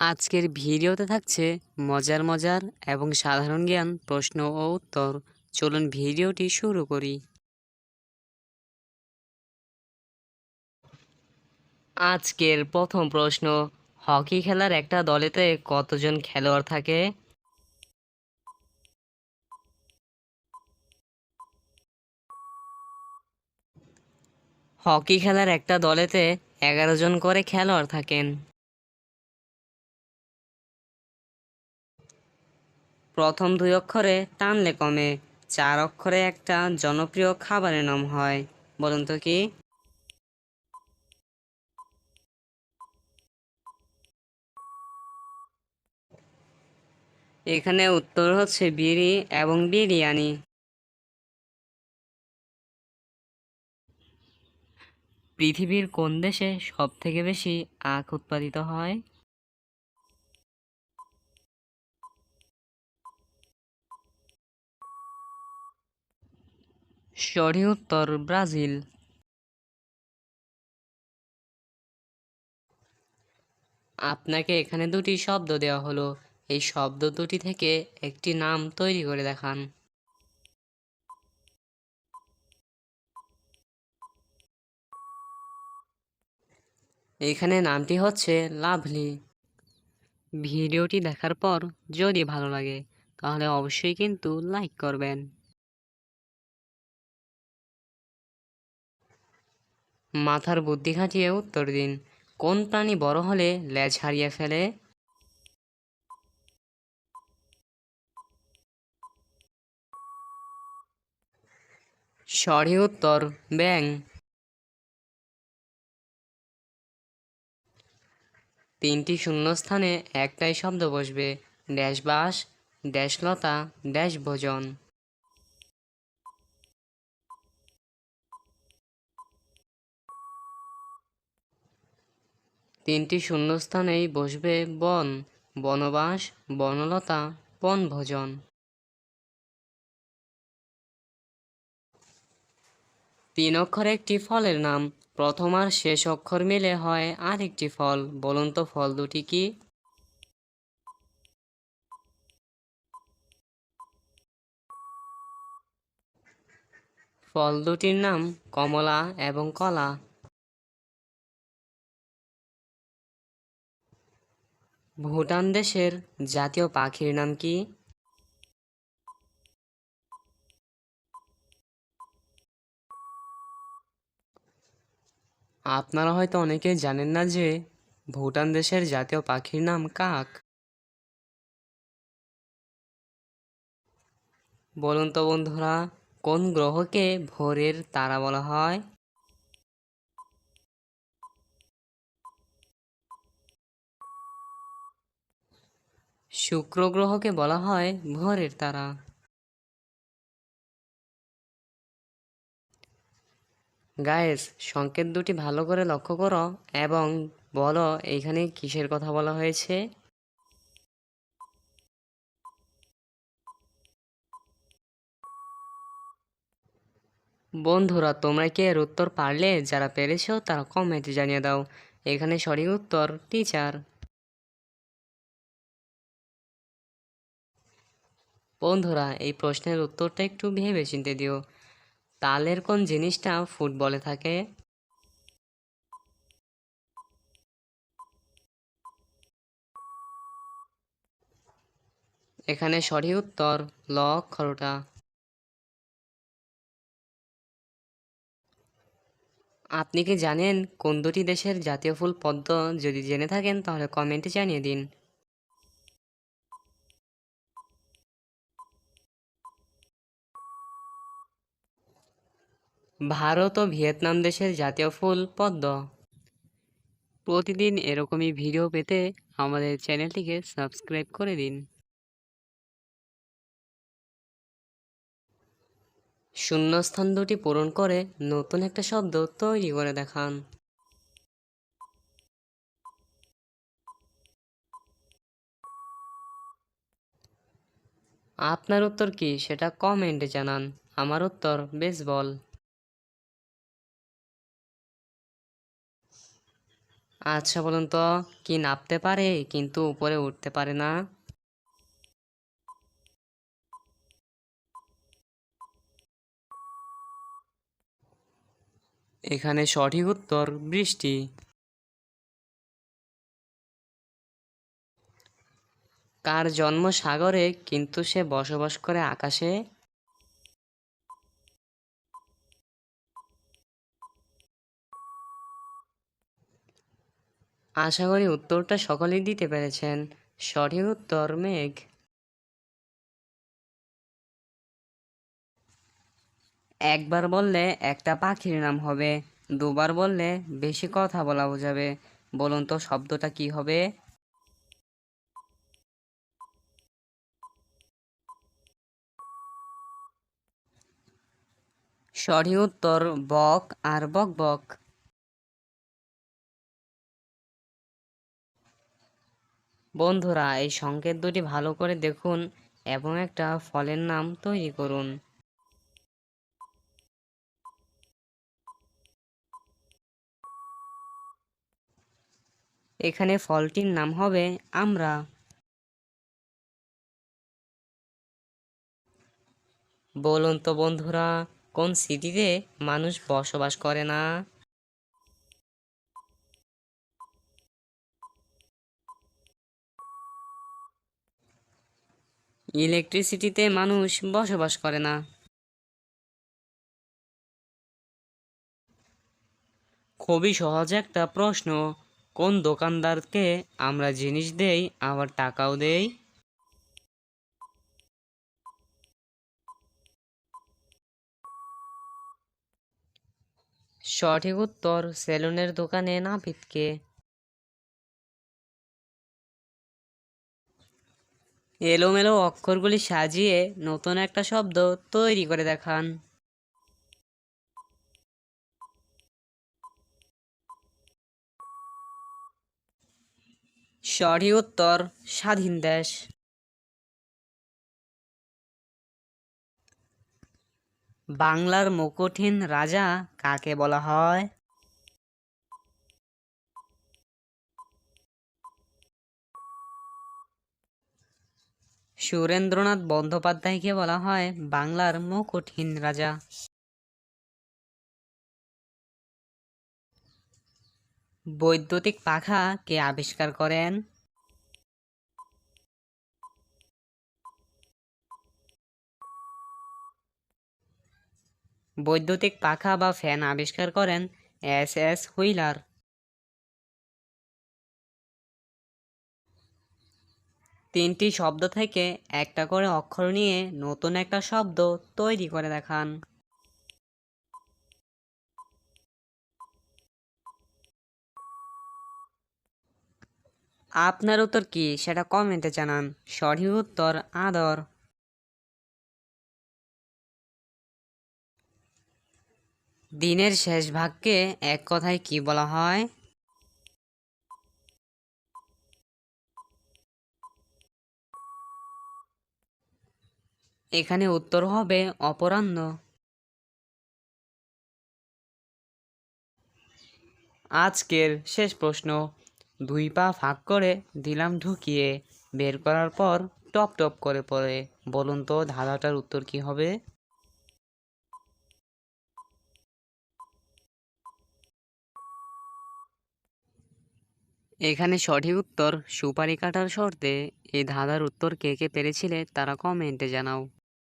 আজকের ভিডিওতে থাকছে মজার মজার এবং সাধারণ জ্ঞান, প্রশ্ন ও উত্তর। চলুন ভিডিওটি শুরু করি। আজকের প্রথম প্রশ্ন, হকি খেলার একটা দলেতে কতজন খেলোয়াড় থাকে? হকি খেলার একটা দলেতে এগারো জন করে খেলোয়াড় থাকেন। প্রথম দুই অক্ষরে টানলে কমে, চার অক্ষরে একটা জনপ্রিয় খাবারের নাম হয়। বলুন তো কি? এখানে উত্তর হচ্ছে বিড়ি এবং বিরিয়ানি। পৃথিবীর কোন দেশে সবথেকে বেশি আখ উৎপাদিত হয়? সঠিক উত্তর, ব্রাজিল। আপনাকে এখানে দুটি শব্দ দেওয়া হলো। এই শব্দ দুটি থেকে একটি নাম তৈরি করে দেখান। এখানে নামটি হচ্ছে লাভলি। ভিডিওটি দেখার পর যদি ভালো লাগে, তাহলে অবশ্যই কিন্তু লাইক করবেন। মাথার বুদ্ধি খাটিয়ে উত্তর দিন। কোন প্রাণী বড় হলে লেজ হারিয়ে ফেলে? সঠিক উত্তর, ব্যাং। তিনটি শূন্যস্থানে একটাই শব্দ বসবে, ড্যাশ বাস ড্যাশ লতা, ড্যাশ ভোজন। তিনটি শূন্যস্থানেই বসবে বন, বনবাস, বনলতা, বনভোজন। তিন অক্ষরে একটি ফলের নাম, প্রথম আর শেষ অক্ষর মিলে হয় আরেকটি ফল, বলুন তো ফল দুটি কি? ফল দুটির নাম কমলা এবং কলা। ভুটান দেশের জাতীয় পাখির নাম কি? আপনারা হয়তো অনেকেই জানেন না যে ভুটান দেশের জাতীয় পাখির নাম কাক। বলুন তো বন্ধুরা, কোন গ্রহকে ভোরের তারা বলা হয়? শুক্র গ্রহকে বলা হয় ভোরের তারা। গায়েস সংকেত দুটি ভালো করে লক্ষ্য করো এবং বলো এইখানে কিসের কথা বলা হয়েছে? বন্ধুরা, তোমরা কি এর উত্তর পারলে? যারা পেরেছ তারা কমেন্টে জানিয়ে দাও। এখানে সঠিক উত্তর, টিচার। বন্ধুরা, এই প্রশ্নের উত্তরটা একটু ভেবে চিনতে দিও। তালের কোন জিনিসটা ফুটবলে থাকে? এখানে সঠিক উত্তর, ল, খরোটা। আপনি কি জানেন কোন দুটি দেশের জাতীয় ফুল পদ্ম? যদি জেনে থাকেন তাহলে কমেন্টে জানিয়ে দিন। ভারত ও ভিয়েতনাম দেশের জাতীয় ফুল, পদ্ম। প্রতিদিন এরকমই ভিডিও পেতে আমাদের চ্যানেলটিকে সাবস্ক্রাইব করে দিন। শূন্যস্থান দুটি পূরণ করে নতুন একটা শব্দ তৈরি করে দেখান। আপনার উত্তর কি? সেটা কমেন্টে জানান। আমার উত্তর বেসবল। আচ্ছা বলুন তো, কি নাপতে পারে কিন্তু উপরে উঠতে পারে না? এখানে সঠিক উত্তর, বৃষ্টি। কার জন্ম সাগরে কিন্তু সে বসবাস করে আকাশে? আশা করি উত্তরটা সকলেই দিতে পেরেছেন। সঠিক উত্তর, মেঘ। একবার বললে একটা পাখির নাম হবে, দুবার বললে বেশি কথা বলা বোঝাবে। বলুন তো শব্দটা কি হবে? সঠিক উত্তর, বক আর বক বক। বন্ধুরা, এই সংকেত দুটি ভালো করে দেখুন এবং একটা ফলের নাম তৈরি করুন। এখানে ফলটির নাম হবে আমরা। বলুন তো বন্ধুরা, কোন সিটিতে মানুষ বসবাস করে না? ইলেকট্রিসিটিতে মানুষ বসবাস করে না। খুবই সহজ একটা প্রশ্ন, কোন দোকানদারকে আমরা জিনিস দেই, আবার টাকাও দেই? সঠিক উত্তর, সেলুনের দোকানে নাপিতকে। এলোমেলো অক্ষরগুলি সাজিয়ে নতুন একটা শব্দ তৈরি করে দেখান। সঠিক উত্তর, স্বাধীন দেশ। বাংলার মুকুটহীন রাজা কাকে বলা হয়? সুরেন্দ্রনাথ বন্দ্যোপাধ্যায়কে বলা হয় বাংলার মুকুটহীন রাজা। বৈদ্যুতিক পাখা কে আবিষ্কার করেন? বৈদ্যুতিক পাখা বা ফ্যান আবিষ্কার করেন এস এস হুইলার। তিনটি শব্দ থেকে একটা করে অক্ষর নিয়ে নতুন একটা শব্দ তৈরি করে দেখান। আপনার উত্তর কি সেটা কমেন্টে জানান। সঠিক উত্তর আদর। দিনের শেষ ভাগকে এক কথায় কি বলা হয়? এখানে উত্তর হবে অপরাহ্ন। আজকের শেষ প্রশ্ন। দুই পা ফাঁক করে দিলাম ঢুকিয়ে, বের করার পর টপ টপ করে পড়ে। বলুন তো ধাঁধাটার উত্তর কি হবে? এখানে সঠিক উত্তর সুপারি কাটার শর্তে এই ধাঁধার উত্তর কে কে পেরেছিলে তারা কমেন্টে জানাও।